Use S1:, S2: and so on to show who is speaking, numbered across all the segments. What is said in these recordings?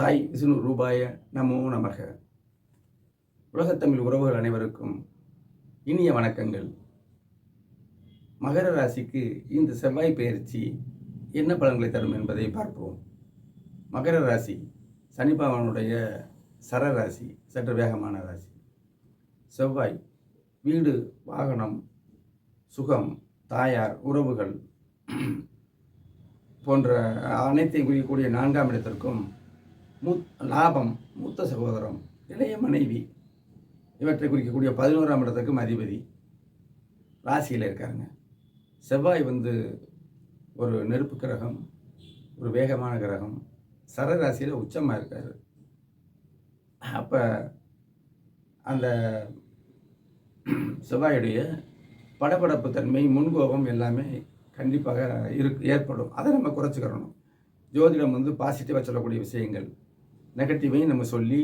S1: சாய் விஷ்ணு ரூபாய நமோ நமக. உலகத்தமிழ் உறவுகள் அனைவருக்கும் இனிய வணக்கங்கள். மகர ராசிக்கு இந்த செவ்வாய் பயிற்சி என்ன பலன்களை தரும் என்பதை பார்ப்போம். மகர ராசி சனி பகவானுடைய சர ராசி சற்று வேகமான ராசி. செவ்வாய் வீடு வாகனம் சுகம் தாயார் உறவுகள் போன்ற அனைத்தையும் குறிக்கக்கூடிய நான்காம் இடத்திற்கும் மூத் லாபம் மூத்த சகோதரம் இளைய மனைவி இவற்றை குறிக்கக்கூடிய பதினோராம் இடத்துக்கும் அதிபதி ராசியில் இருக்காருங்க. செவ்வாய் வந்து ஒரு நெருப்பு கிரகம் ஒரு வேகமான கிரகம். சரராசியில் உச்சமாக இருக்கார். அப்போ அந்த செவ்வாயுடைய படபடப்பு தன்மை முன்கோபம் எல்லாமே கண்டிப்பாக இருக்கு ஏற்படும். அதை நம்ம குறைச்சிக்கிறணும். ஜோதிடம் வந்து பாசிட்டிவாக சொல்லக்கூடிய விஷயங்கள். நெகட்டிவையும் நம்ம சொல்லி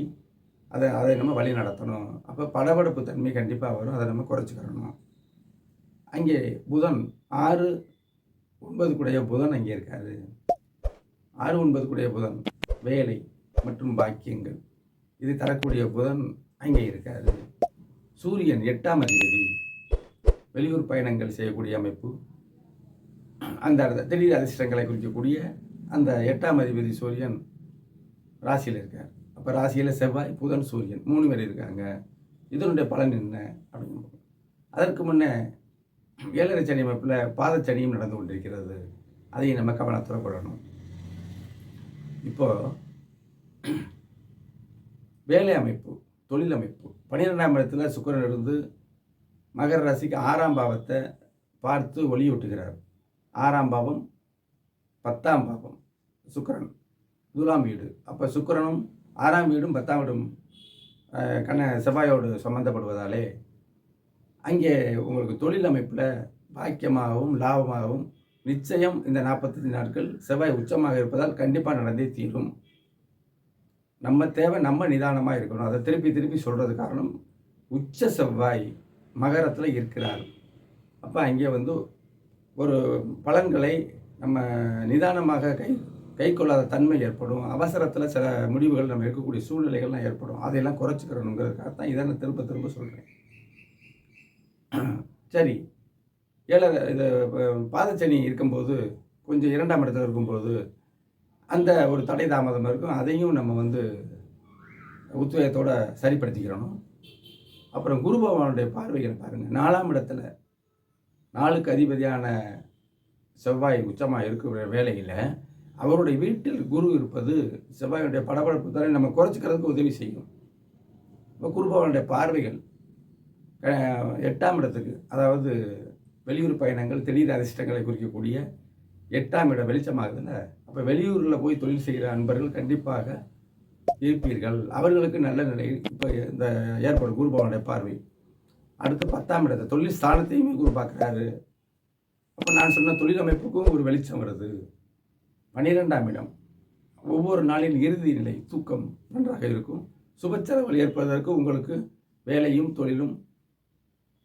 S1: அதை அதை நம்ம வழி நடத்தணும். அப்போ படபடப்பு தன்மை கண்டிப்பாக வரும். அதை நம்ம குறைச்சிக்கிறணும். அங்கே புதன் ஆறு ஒன்பது கூடைய புதன் அங்கே இருக்காரு. ஆறு ஒன்பது கூடைய புதன் வேலை மற்றும் பாக்கியங்கள். இது தரக்கூடிய புதன் அங்கே இருக்காரு. சூரியன் எட்டாம் அதிபதி வெளியூர் பயணங்கள் செய்யக்கூடிய அமைப்பு. அந்த திடீர் அதிர்ஷ்டங்களை குறிக்கக்கூடிய அந்த எட்டாம் அதிபதி சூரியன் ராசியில் இருக்கார். அப்போ ராசியில் செவ்வாய் புதன் சூரியன் மூணு பேர் இருக்காங்க. இதனுடைய பலன் என்ன அப்படின்னு அதற்கு முன்னே ஏழரை சனி அமைப்பில் பாதச்சனியும் நடந்து கொண்டிருக்கிறது. அதையும் நம்ம கவனத்தில் கொள்ளணும். இப்போ வேலை அமைப்பு தொழில் அமைப்பு. பன்னிரெண்டாம் இடத்துல சுக்கரன் இருந்து மகர ராசிக்கு ஆறாம் பாவத்தை பார்த்து ஒளியூட்டுகிறார் ஆறாம் பாவம் பத்தாம் பாவம் சுக்கரன். துலாம் வீடு. அப்போ சுக்கரனும் ஆறாம் வீடும் பத்தாம் வீடும் கண்ண செவ்வாயோடு சம்மந்தப்படுவதாலே அங்கே உங்களுக்கு தொழில் அமைப்பில் பாக்கியமாகவும் லாபமாகவும் நிச்சயம் இந்த நாற்பத்தஞ்சு நாட்கள் செவ்வாய் உச்சமாக இருப்பதால் கண்டிப்பாக நடந்தே தீரும். நம்ம தேவை நம்ம நிதானமாக இருக்கணும். அதை திருப்பி திருப்பி சொல்கிறது காரணம் உச்ச செவ்வாய் மகரத்தில் இருக்கிறார். அப்போ அங்கே வந்து ஒரு பலன்களை நம்ம நிதானமாக கை கை கொள்ளாத தன்மை ஏற்படும். அவசரத்தில் சில முடிவுகள் நம்ம எடுக்கக்கூடிய சூழ்நிலைகள்லாம் ஏற்படும். அதையெல்லாம் குறைச்சிக்கிறணுங்கிறதுக்காக தான் இதை நான் திரும்ப திரும்ப சொல்கிறேன் சரி. ஏழை இது பாதச்சனி இருக்கும்போது கொஞ்சம் இரண்டாம் இடத்துல இருக்கும்போது அந்த ஒரு தடை தாமதம் இருக்கும். அதையும் நம்ம வந்து உத்வேகத்தோடு சரிப்படுத்திக்கிறணும். அப்புறம் குரு பகவானுடைய பார்வைகள் பாருங்கள் நாலாம் இடத்துல நாளுக்கு அதிபதியான செவ்வாய் உச்சமாக இருக்கிற வேலையில் அவருடைய வீட்டில் குரு இருப்பது செவ்வாயுடைய படபடப்பு தரை நம்ம குறைச்சிக்கிறதுக்கு உதவி செய்யும். இப்போ குரு பகவானுடைய பார்வைகள் எட்டாம் இடத்துக்கு அதாவது வெளியூர் பயணங்கள் திடீர் அதிர்ஷ்டங்களை குறிக்கக்கூடிய எட்டாம் இடம் வெளிச்சமாகுதுல்ல? அப்போ வெளியூரில் போய் தொழில் செய்கிற அன்பர்கள் கண்டிப்பாக இருப்பீர்கள். அவர்களுக்கு நல்ல நிலை இப்போ இந்த ஏற்படும் குரு பகவானுடைய பார்வை. அடுத்து பத்தாம் இடத்தை தொழில் ஸ்தானத்தையுமே குரு பார்க்குறாரு. அப்போ நான் சொன்ன தொழில் அமைப்புக்கும் ஒரு வெளிச்சம் வருது. பன்னிரெண்டாம் இடம். ஒவ்வொரு நாளின் இறுதி நிலை தூக்கம் நன்றாக இருக்கும். சுபச்செலவுகள் ஏற்படுவதற்கு உங்களுக்கு வேலையும் தொழிலும்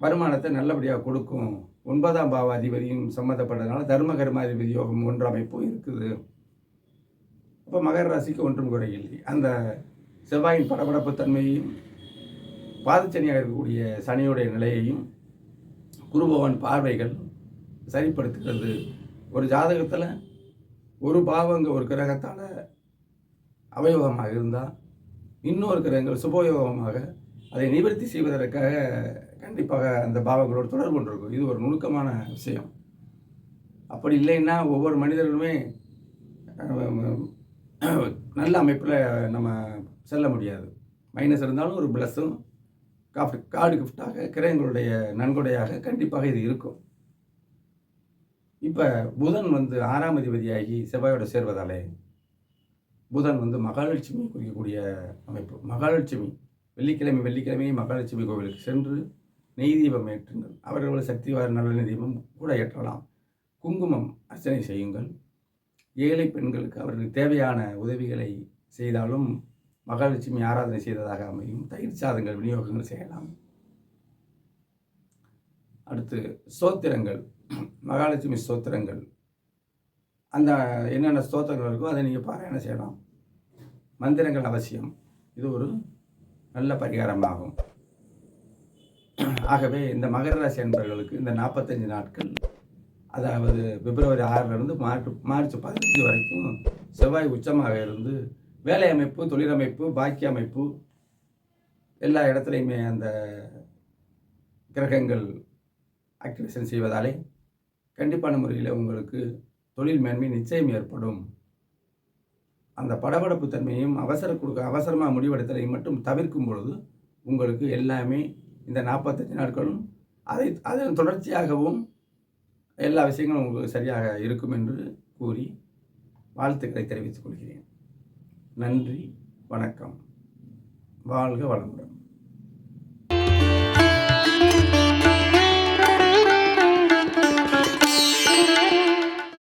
S1: வருமானத்தை நல்லபடியாக கொடுக்கும். ஒன்பதாம் பாவ அதிபதியும் சம்மந்தப்பட்டதுனால தர்ம கர்மாதிபதி யோகம் ஒன்று அமைப்பும் இருக்குது. அப்போ மகர ராசிக்கு ஒன்றும் குறையில்லை. அந்த செவ்வாயின் படபடப்பு தன்மையையும் பாதச்சனியாக இருக்கக்கூடிய சனியுடைய நிலையையும் குருபவன் பார்வைகள் சரிப்படுத்துகிறது. ஒரு ஜாதகத்தில் ஒரு பாவங்க ஒரு கிரகத்தால் அவயோகமாக இருந்தால் இன்னொரு கிரகங்கள் சுபயோகமாக அதை நிவர்த்தி செய்வதற்காக கண்டிப்பாக அந்த பாவங்களோடு தொடர்பு கொண்டிருக்கும். இது ஒரு நுணுக்கமான விஷயம். அப்படி இல்லைன்னா ஒவ்வொரு மனிதர்களுமே நல்ல அமைப்பில் நம்ம செல்ல முடியாது. மைனஸ் இருந்தாலும் ஒரு ப்ளஸ்ஸும் காஃப்ட் கார்டு கிஃப்டாக கிரகங்களுடைய நன்கொடையாக கண்டிப்பாக இது இருக்கும். இப்போ புதன் வந்து ஆறாம் அதிபதியாகி செவ்வாயோட சேர்வதாலே புதன் வந்து மகாலட்சுமி குறிக்கக்கூடிய அமைப்பு. மகாலட்சுமி வெள்ளிக்கிழமை வெள்ளிக்கிழமை மகாலட்சுமி கோவிலுக்கு சென்று நெய் தீபம் ஏற்றுங்கள். அவர்கள் சக்தி வார நல்லெண்ணெய் தீபம் கூட ஏற்றலாம். குங்குமம் அர்ச்சனை செய்யுங்கள். ஏழை பெண்களுக்கு அவர்களுக்கு தேவையான உதவிகளை செய்தாலும் மகாலட்சுமி ஆராதனை செய்ததாக அமையும். தயிர் சாதங்கள் விநியோகங்கள் செய்யலாம். அடுத்து சோத்திரங்கள். மகாலட்சுமி ஸ்தோத்திரங்கள். அந்த என்னென்ன ஸ்தோத்திரங்கள் இருக்கோ அதை நீங்கள் பாராயணம் செய்யலாம். மந்திரங்கள் அவசியம். இது ஒரு நல்ல பரிகாரமாகும். ஆகவே இந்த மகர ராசி அன்பர்களுக்கு இந்த நாற்பத்தஞ்சு நாட்கள் அதாவது பிப்ரவரி ஆறிலிருந்து மார்ச் மார்ச் பதினஞ்சு வரைக்கும் செவ்வாய் உச்சமாக இருந்து வேலை அமைப்பு தொழிலமைப்பு பாக்கிய அமைப்பு எல்லா இடத்துலையுமே அந்த கிரகங்கள் ஆக்டிவேஷன் செய்வதாலே கண்டிப்பான முறையில் உங்களுக்கு தொழில் மேன்மை நிச்சயம் ஏற்படும். அந்த படபடப்பு தன்மையும் அவசர கொடுக்க அவசரமாக முடிவெடுத்தலையும் மட்டும் தவிர்க்கும் பொழுது உங்களுக்கு எல்லாமே இந்த நாற்பத்தஞ்சு நாட்களும் அதை அதன் தொடர்ச்சியாகவும் எல்லா விஷயங்களும் உங்களுக்கு சரியாக இருக்கும் என்று கூறி வாழ்த்துக்களை தெரிவித்துக் கொள்கிறேன். நன்றி வணக்கம். வாழ்க வளமுடன்.